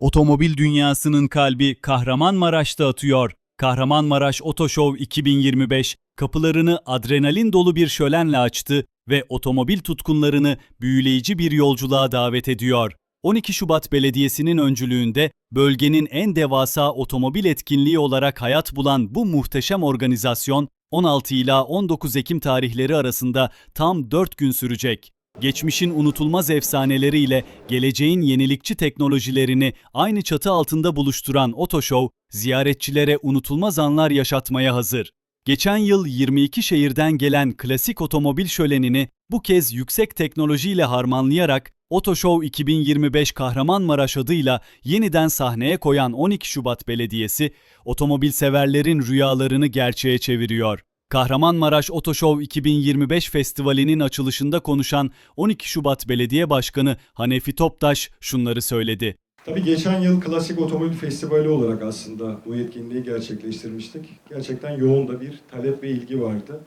Otomobil dünyasının kalbi Kahramanmaraş'ta atıyor. Kahramanmaraş Oto Show 2025 kapılarını adrenalin dolu bir şölenle açtı ve otomobil tutkunlarını büyüleyici bir yolculuğa davet ediyor. 12 Şubat Belediyesi'nin öncülüğünde bölgenin en devasa otomobil etkinliği olarak hayat bulan bu muhteşem organizasyon 16 ila 19 Ekim tarihleri arasında tam 4 gün sürecek. Geçmişin unutulmaz efsaneleriyle geleceğin yenilikçi teknolojilerini aynı çatı altında buluşturan Otoshow, ziyaretçilere unutulmaz anlar yaşatmaya hazır. Geçen yıl 22 şehirden gelen klasik otomobil şölenini bu kez yüksek teknolojiyle harmanlayarak Otoshow 2025 Kahramanmaraş adıyla yeniden sahneye koyan 12 Şubat Belediyesi, otomobil severlerin rüyalarını gerçeğe çeviriyor. Kahramanmaraş Otoshow 2025 Festivali'nin açılışında konuşan 12 Şubat Belediye Başkanı Hanefi Toptaş şunları söyledi. Tabii geçen yıl Klasik Otomobil Festivali olarak aslında bu etkinliği gerçekleştirmiştik. Gerçekten yoğun da bir talep ve ilgi vardı.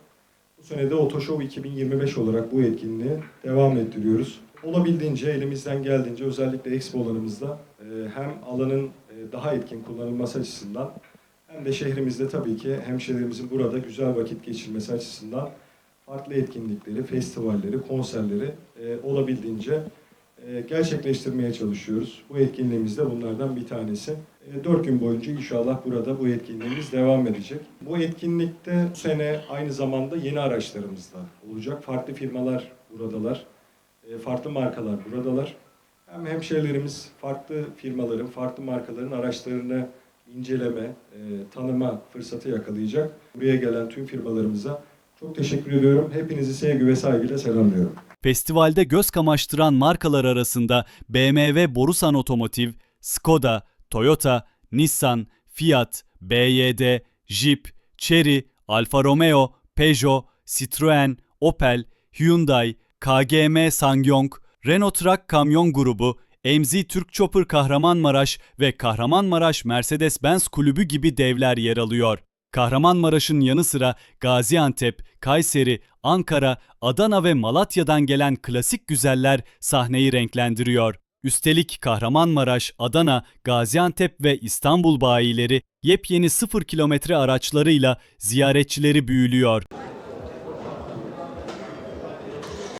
Bu sene de Otoshow 2025 olarak bu etkinliği devam ettiriyoruz. Olabildiğince elimizden geldiğince özellikle expolarımızda e, hem alanın e, daha etkin kullanılması açısından hem de şehrimizde tabii ki hemşehrilerimizin burada güzel vakit geçirmesi açısından farklı etkinlikleri, festivalleri, konserleri e, olabildiğince e, gerçekleştirmeye çalışıyoruz. Bu etkinliğimiz de bunlardan bir tanesi. E, Dört gün boyunca inşallah burada bu etkinliğimiz devam edecek. Bu etkinlikte bu sene aynı zamanda yeni araçlarımız da olacak. Farklı firmalar buradalar, e, farklı markalar buradalar. Hem hemşehrilerimiz farklı firmaların, farklı markaların araçlarını inceleme, e, tanıma fırsatı yakalayacak. Buraya gelen tüm firmalarımıza çok teşekkür ediyorum. Hepinizi sevgi ve saygıyla selamlıyorum. Festivalde göz kamaştıran markalar arasında BMW Borusan Otomotiv, Skoda, Toyota, Nissan, Fiat, BYD, Jeep, Chery, Alfa Romeo, Peugeot, Citroen, Opel, Hyundai, KGM Sangyong, Renault Truck Kamyon Grubu, MZ Türk Chopper Kahramanmaraş ve Kahramanmaraş Mercedes-Benz Kulübü gibi devler yer alıyor. Kahramanmaraş'ın yanı sıra Gaziantep, Kayseri, Ankara, Adana ve Malatya'dan gelen klasik güzeller sahneyi renklendiriyor. Üstelik Kahramanmaraş, Adana, Gaziantep ve İstanbul bayileri yepyeni 0 kilometre araçlarıyla ziyaretçileri büyülüyor.